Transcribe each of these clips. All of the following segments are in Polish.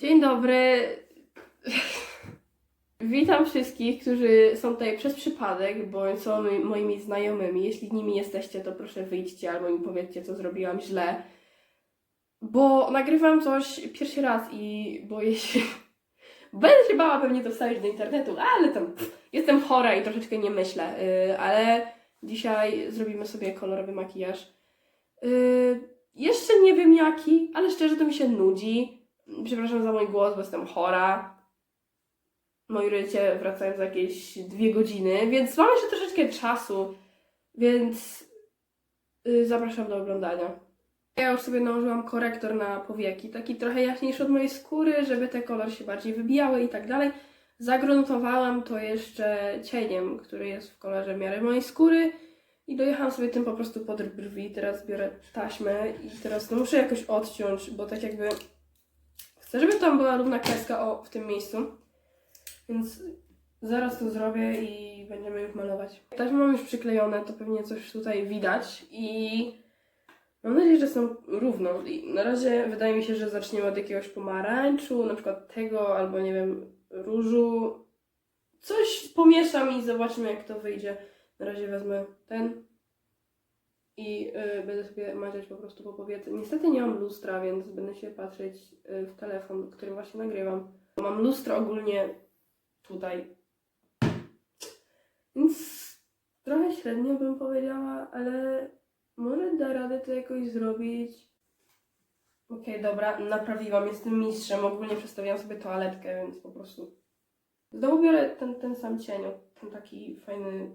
Dzień dobry. Witam wszystkich, którzy są tutaj przez przypadek, bo są moimi znajomymi. Jeśli nimi jesteście, to proszę wyjdźcie albo mi powiedzcie, co zrobiłam źle. Bo nagrywam coś pierwszy raz i boję się. Będę się bała pewnie to wstawić do internetu, ale tam jestem chora i troszeczkę nie myślę. Yy, ale dzisiaj zrobimy sobie kolorowy makijaż. Yy, jeszcze nie wiem jaki, ale szczerze to mi się nudzi. Przepraszam za mój głos, bo jestem chora. Moi rodzice wracają za jakieś dwie godziny, więc mam jeszcze troszeczkę czasu, więc y, zapraszam do oglądania. Ja już sobie nałożyłam korektor na powieki, taki trochę jaśniejszy od mojej skóry, żeby te kolory się bardziej wybijały i tak dalej. Zagruntowałam to jeszcze cieniem, który jest w kolorze w miarę mojej skóry i dojechałam sobie tym po prostu pod brwi. Teraz biorę taśmę i teraz muszę jakoś odciąć, bo tak jakby chcę, żeby tam była równa kreska o, w tym miejscu. Więc zaraz to zrobię i będziemy już malować. Taśmy mam już przyklejone, to pewnie coś tutaj widać i mam nadzieję, że są równo. I na razie wydaje mi się, że zaczniemy od jakiegoś pomarańczu, na przykład tego, albo nie wiem, różu. Coś pomieszam i zobaczymy jak to wyjdzie. Na razie wezmę ten i y, będę sobie maziać po prostu po powiece. Niestety nie mam lustra, więc będę się patrzeć y, w telefon, którym właśnie nagrywam. Mam lustro ogólnie tutaj. Więc trochę średnio bym powiedziała, ale może da radę to jakoś zrobić. Okej, dobra, naprawiłam, jestem mistrzem. Ogólnie przestawiłam sobie toaletkę, więc po prostu. Znowu biorę ten, ten sam cień, ten taki fajny,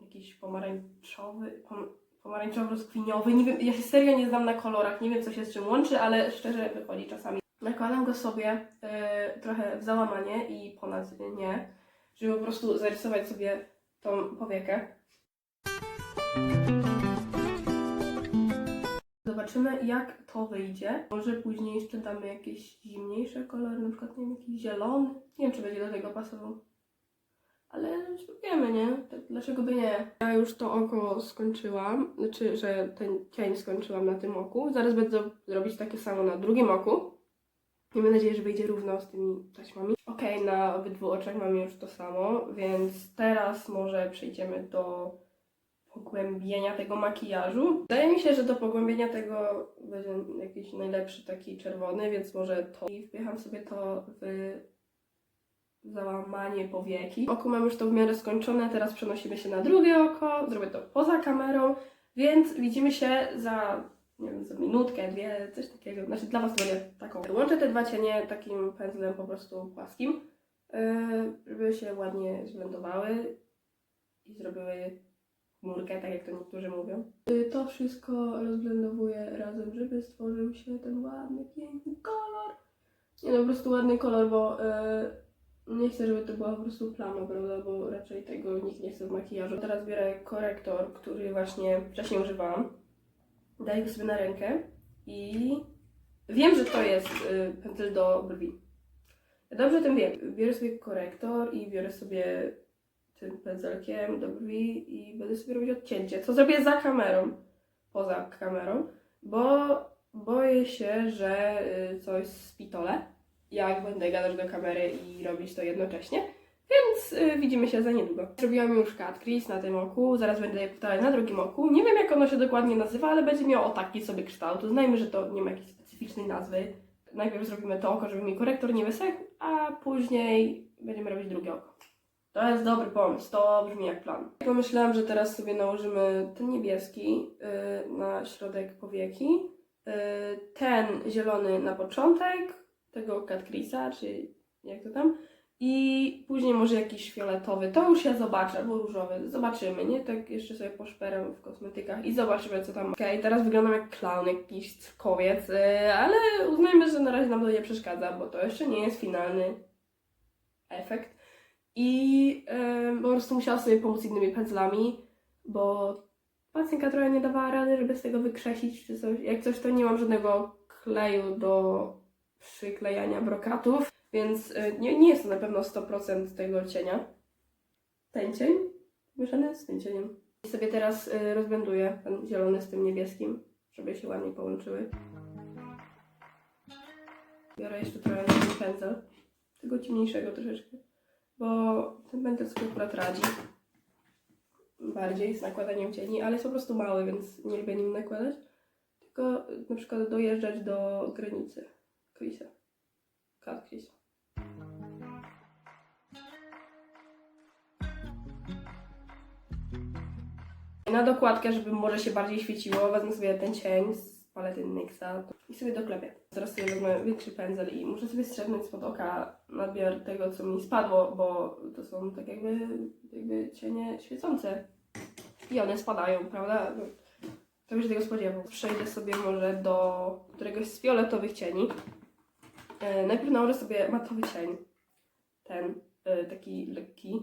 jakiś pomarańczowy, pom, pomarańczowo-skwiniowy. Nie wiem, ja się serio nie znam na kolorach, nie wiem co się z czym łączy, ale szczerze wychodzi czasami. Nakładam go sobie y, trochę w załamanie i ponad nie, żeby po prostu zarysować sobie tą powiekę. Zobaczymy jak to wyjdzie. Może później jeszcze damy jakieś zimniejsze kolory, na przykład nie wiem, jakiś zielony. Nie wiem czy będzie do tego pasował. Ale spróbujemy, nie? Tak, dlaczego by nie? Ja już to oko skończyłam, znaczy, że ten cień skończyłam na tym oku. Zaraz będę robić takie samo na drugim oku. Mam nadzieję, że wyjdzie równo z tymi taśmami. Okej, na obydwu oczach mamy już to samo, więc teraz może przejdziemy do pogłębienia tego makijażu. Wydaje mi się, że do pogłębienia tego będzie jakiś najlepszy taki czerwony, więc może to. I wpycham sobie to w załamanie powieki. Oko mam już to w miarę skończone, teraz przenosimy się na drugie oko, zrobię to poza kamerą, więc widzimy się za, nie wiem, za minutkę, dwie, coś takiego. Znaczy dla Was będzie taką. Łączę te dwa cienie takim pędzlem po prostu płaskim, yy, żeby się ładnie zblendowały i zrobiły chmurkę, tak jak to niektórzy mówią. Yy, To wszystko rozblendowuję razem, żeby stworzył się ten ładny, piękny kolor. Nie no, po prostu ładny kolor, bo yy, nie chcę, żeby to była po prostu plama, prawda, bo raczej tego nikt nie chce w makijażu. Teraz biorę korektor, który właśnie wcześniej używałam. Daję go sobie na rękę i wiem, że to jest yy, pędzel do brwi. Ja dobrze o tym wiem. Biorę sobie korektor i biorę sobie tym pędzelkiem do brwi i będę sobie robić odcięcie, co zrobię za kamerą, poza kamerą, bo boję się, że y, coś spitole, jak będę gadać do kamery i robić to jednocześnie, więc y, widzimy się za niedługo. Zrobiłam już cut crease na tym oku, zaraz będę je powtarzać na drugim oku. Nie wiem jak ono się dokładnie nazywa, ale będzie miało taki sobie kształt. Uznajmy, że to nie ma jakiejś specyficznej nazwy. Najpierw zrobimy to oko, żeby mi korektor nie wysechł, a później będziemy robić drugie oko. To jest dobry pomysł, to brzmi jak plan. Pomyślałam, że teraz sobie nałożymy ten niebieski y, na środek powieki, y, ten zielony na początek tego cut crease'a, czy jak to tam, i później może jakiś fioletowy. To już ja zobaczę, albo różowy. Zobaczymy, nie? Tak jeszcze sobie poszperam w kosmetykach i zobaczymy, co tam. Okej, teraz wyglądam jak clown, jakiś cyrkowiec, y, ale uznajmy, że na razie nam to nie przeszkadza, bo to jeszcze nie jest finalny efekt. I em, po prostu musiałam sobie pomóc innymi pędzlami, bo pacjentka trochę nie dawała rady, żeby z tego wykrzesić czy coś. Jak coś, to nie mam żadnego kleju do przyklejania brokatów, więc y, nie, nie jest to na pewno 100% tego cienia. Ten cień mieszany z tym cieniem. I sobie teraz y, rozblenduję ten zielony z tym niebieskim, żeby się ładnie połączyły. biorę jeszcze trochę ten pędzel. Tego ciemniejszego troszeczkę. Bo ten pędzel sobie akurat radzi. Bardziej z nakładaniem cieni, ale jest po prostu mały, więc nie lubię nim nakładać. Tylko na przykład dojeżdżać do granicy Chrisa. Kat Chrisa. Na dokładkę, żeby może się bardziej świeciło, wezmę sobie ten cień z palety NYXa i sobie doklepię. Teraz sobie wezmę większy pędzel i muszę sobie strzepnąć spod oka nadmiar tego, co mi spadło, bo to są tak jakby, jakby cienie świecące. I one spadają, prawda? To się tego spodziewał. Przejdę sobie może do któregoś z fioletowych cieni. E, najpierw nałożę sobie matowy cień. Ten, e, taki lekki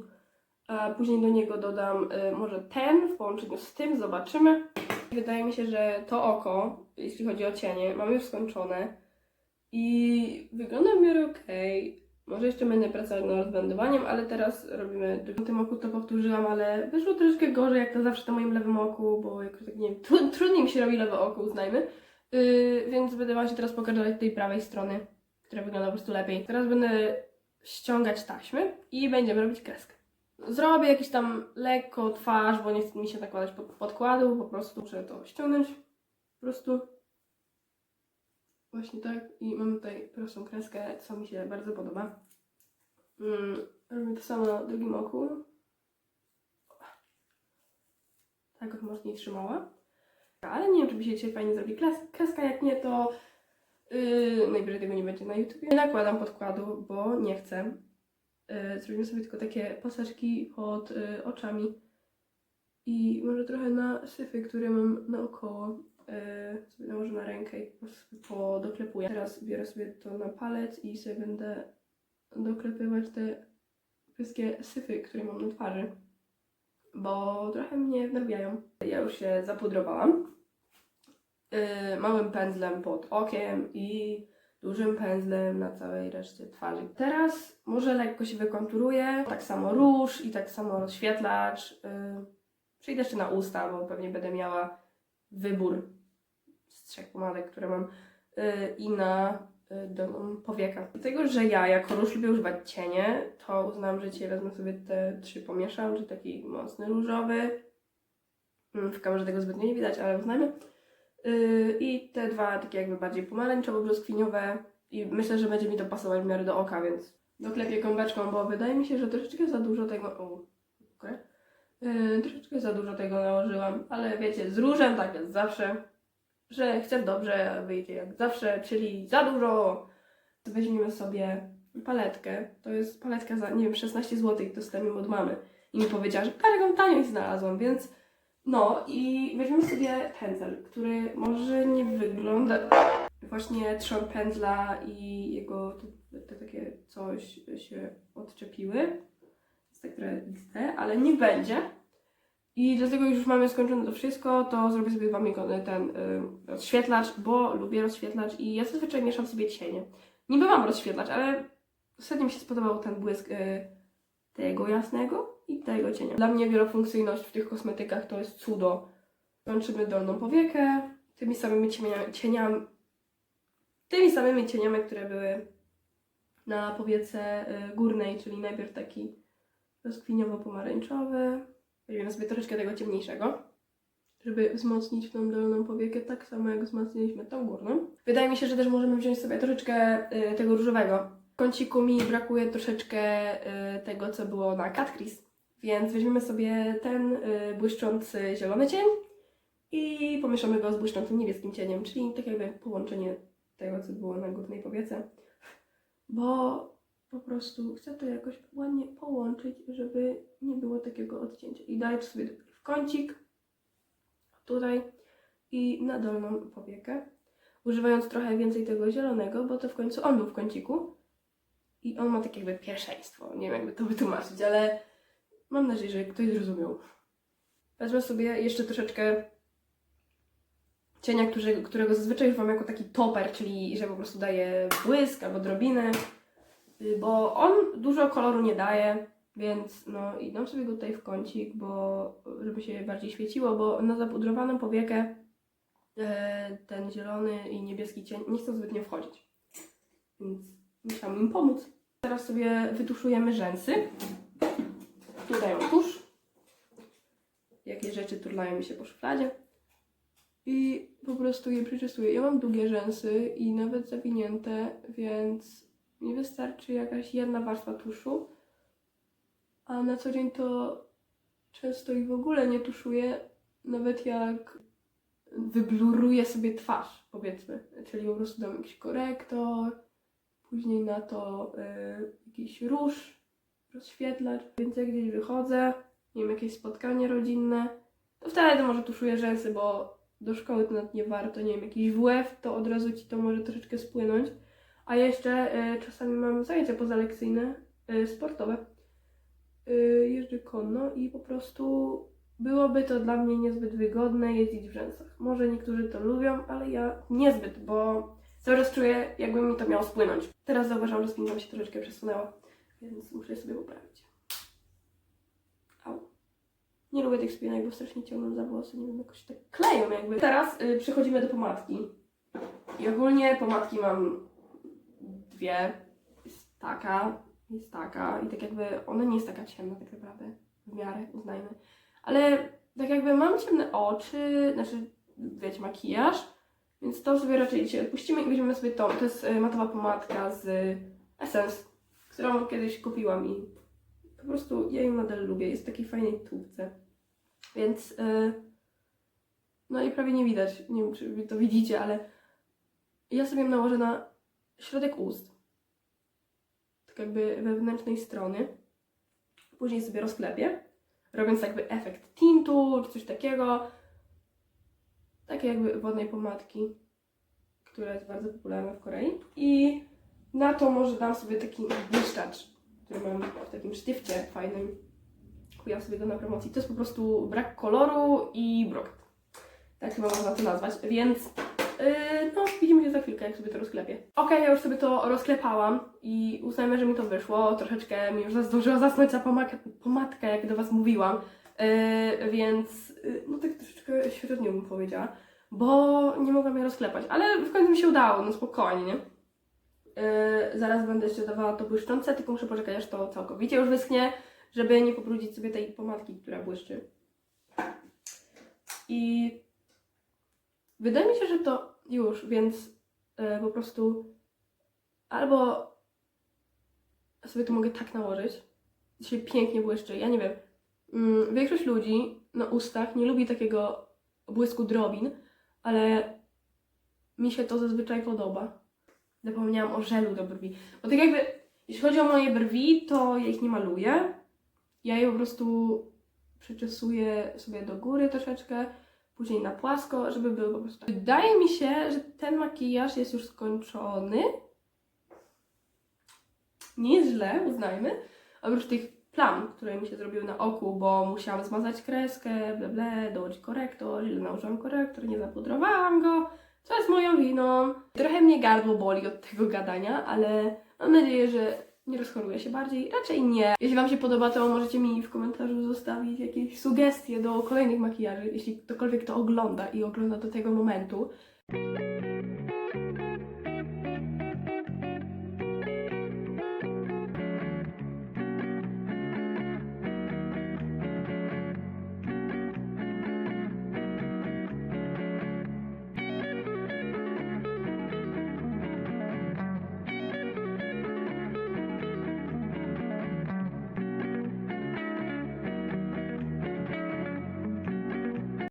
a później do niego dodam y, może ten w połączeniu z tym, zobaczymy. Wydaje mi się, że to oko, jeśli chodzi o cienie, mam już skończone i wygląda w miarę okej. Może jeszcze będę pracować nad rozblendowaniem, ale teraz robimy w tym oku to powtórzyłam, ale wyszło troszeczkę gorzej, jak to zawsze na moim lewym oku, bo jakoś tak nie wiem, tru, trudniej mi się robi lewe oko, uznajmy. Yy, więc będę Wam się teraz pokazywać tej prawej strony, która wygląda po prostu lepiej. Teraz będę ściągać taśmy i będziemy robić kreskę. Zrobię jakiś tam lekko twarz, bo nie chce mi się nakładać pod, podkładu, po prostu muszę to ściągnąć. Po prostu. Właśnie tak. I mam tutaj prostą kreskę, co mi się bardzo podoba. Mm, robię to samo na drugim oku. Tak od mocniej trzymała. Ale nie wiem, czy by się dzisiaj fajnie zrobi kres- kreska. Jak nie, to yy, najwyżej tego nie będzie na YouTube. Nie nakładam podkładu, bo nie chcę. Yy, zrobimy sobie tylko takie pasażki pod yy, oczami. I może trochę na syfy, które mam naokoło. Yy, sobie nałożę na rękę i po prostu podoklepuję. Teraz biorę sobie to na palec i sobie będę doklepywać te wszystkie syfy, które mam na twarzy. Bo trochę mnie wnerwiają. Ja już się zapudrowałam. Yy, małym pędzlem pod okiem i dużym pędzlem na całej reszcie twarzy. Teraz może lekko się wykonturuję, tak samo róż i tak samo rozświetlacz. Yy, Przyjdę jeszcze na usta, bo pewnie będę miała wybór z trzech pomadek, które mam yy, i na yy, dolną powiekę. Dlatego, że ja jako róż lubię używać cienie, to uznałam, że dzisiaj wezmę sobie te trzy pomieszam, że taki mocny różowy. Mm, W kamerze tego zbytnio nie widać, ale uznajmy. Yy, I te dwa takie jakby bardziej pomarańczowo-brzoskwiniowe i myślę, że będzie mi to pasować w miarę do oka, więc doklepię gąbeczką, bo wydaje mi się, że troszeczkę za dużo tego... O, okej. Yy, troszeczkę za dużo tego nałożyłam, ale wiecie, z różem tak jest zawsze, że chcę dobrze, wyjdzie jak zawsze, czyli za dużo. Weźmiemy sobie paletkę, to jest paletka za, nie wiem, 16 zł, dostałem ją od mamy i mi powiedziała, że jaką tanią znalazłam, więc no i weźmiemy sobie pędzel, który może nie wygląda właśnie trzon pędzla i jego te, te takie coś się odczepiły. Jest tak trochę ale nie będzie. I dlatego już mamy skończone to wszystko, to zrobię sobie z wami ten y, rozświetlacz, bo lubię rozświetlacz i ja zazwyczaj mieszam sobie cienie. Niby mam rozświetlacz, ale ostatnio mi się spodobał ten błysk y, tego jasnego i tego cienia. Dla mnie wielofunkcyjność w tych kosmetykach to jest cudo. Kończymy dolną powiekę tymi samymi cieniami, tymi samymi cieniami, które były na powiece y, górnej, czyli najpierw taki rozkwiniowo-pomarańczowy. Weźmiemy sobie troszeczkę tego ciemniejszego, żeby wzmocnić tą dolną powiekę, tak samo jak wzmocniliśmy tą górną. Wydaje mi się, że też możemy wziąć sobie troszeczkę y, tego różowego. W kąciku mi brakuje troszeczkę y, tego, co było na Cat Crease, więc weźmiemy sobie ten y, błyszczący zielony cień i pomieszamy go z błyszczącym niebieskim cieniem, czyli tak jakby połączenie tego, co było na górnej powiece. Bo po prostu chcę to jakoś ładnie połączyć, żeby nie było takiego odcięcia. I daję sobie w kącik, tutaj i na dolną powiekę, używając trochę więcej tego zielonego, bo to w końcu on był w kąciku i on ma takie jakby pierwszeństwo. Nie wiem, jakby to wytłumaczyć, ale mam nadzieję, że ktoś zrozumiał. Wezmę sobie jeszcze troszeczkę cienia, którego, którego zazwyczaj używam jako taki toper, czyli że po prostu daje błysk albo drobinę, y, bo on dużo koloru nie daje, więc no i sobie go tutaj w kącik, bo żeby się bardziej świeciło, bo na zapudrowaną powiekę e, ten zielony i niebieski cień nie chcą zbytnio wchodzić. więc musiałam im pomóc. Teraz sobie wytuszujemy rzęsy. Mam tusz. Jakie rzeczy turlają mi się po szufladzie. I po prostu je przyczesuję. Ja mam długie rzęsy i nawet zawinięte, więc mi wystarczy jakaś jedna warstwa tuszu. A na co dzień to często i w ogóle nie tuszuję, nawet jak wybluruję sobie twarz, powiedzmy. Czyli po prostu dam jakiś korektor, później na to y, jakiś róż, rozświetlacz. Więc jak gdzieś wychodzę, nie wiem, jakieś spotkanie rodzinne, to wtedy może tuszuję rzęsy, bo do szkoły to nawet nie warto, nie wiem, jakiś WF, to od razu ci to może troszeczkę spłynąć. A jeszcze y, czasami mam zajęcia pozalekcyjne, y, sportowe. Y, jeżdżę konno i po prostu byłoby to dla mnie niezbyt wygodne jeździć w rzęsach. Może niektórzy to lubią, ale ja niezbyt, bo cały czas czuję, jakby mi to miało spłynąć. Teraz zauważam, że spinka mi się troszeczkę przesunęła, więc muszę sobie poprawić. Au. Nie lubię tych spinek, bo strasznie ciągną za włosy, nie wiem, jakoś tak kleją jakby. Teraz y, przechodzimy do pomadki. I ogólnie pomadki mam dwie. Jest taka, jest taka i tak jakby ona nie jest taka ciemna tak naprawdę, w miarę, uznajmy. Ale tak jakby mam ciemne oczy, znaczy wiecie, makijaż, więc to sobie raczej dzisiaj odpuścimy i weźmiemy sobie tą. To jest y, matowa pomadka z Essence, którą kiedyś kupiłam i po prostu ja ją nadal lubię. Jest w takiej fajnej tubce. Więc y, no i prawie nie widać. Nie wiem, czy to widzicie, ale ja sobie ją nałożę na środek ust. Tak jakby wewnętrznej strony. Później sobie rozklepię, robiąc jakby efekt tintu czy coś takiego. Takie jakby wodnej pomadki, która jest bardzo popularna w Korei. I na to może dam sobie taki błyszczacz, który mam w takim sztywcie fajnym. Kupiłam sobie go na promocji. To jest po prostu brak koloru i brokat. Tak chyba można to nazwać, więc yy, no, widzimy się za chwilkę, jak sobie to rozklepię. Okej, ja już sobie to rozklepałam i uznajmy, że mi to wyszło. Troszeczkę mi już zdążyła zasnąć ta pomadka, jak do Was mówiłam. Yy, więc yy, no tak troszeczkę średnio bym powiedziała, bo nie mogłam jej rozklepać, ale w końcu mi się udało, no spokojnie, nie? Yy, zaraz będę jeszcze dawała to błyszczące, tylko muszę poczekać, aż to całkowicie już wyschnie, żeby nie pobrudzić sobie tej pomadki, która błyszczy. I wydaje mi się, że to już, więc yy, po prostu albo sobie to mogę tak nałożyć, się pięknie błyszczy. Ja nie wiem, mm, większość ludzi na ustach nie lubi takiego błysku drobin, ale mi się to zazwyczaj podoba. Zapomniałam o żelu do brwi. Bo tak jakby, jeśli chodzi o moje brwi, to ja ich nie maluję. Ja je po prostu przeczesuję sobie do góry troszeczkę, później na płasko, żeby były po prostu tak. Wydaje mi się, że ten makijaż jest już skończony. Nie jest źle, uznajmy. Oprócz tych plam, które mi się zrobiły na oku, bo musiałam zmazać kreskę, ble ble, dołożyć korektor, źle nałożyłam korektor, nie zapudrowałam go, co jest moją winą. Trochę mnie gardło boli od tego gadania, ale mam nadzieję, że nie rozchoruję się bardziej. Raczej nie. Jeśli Wam się podoba, to możecie mi w komentarzu zostawić jakieś sugestie do kolejnych makijaży, jeśli ktokolwiek to ogląda i ogląda do tego momentu.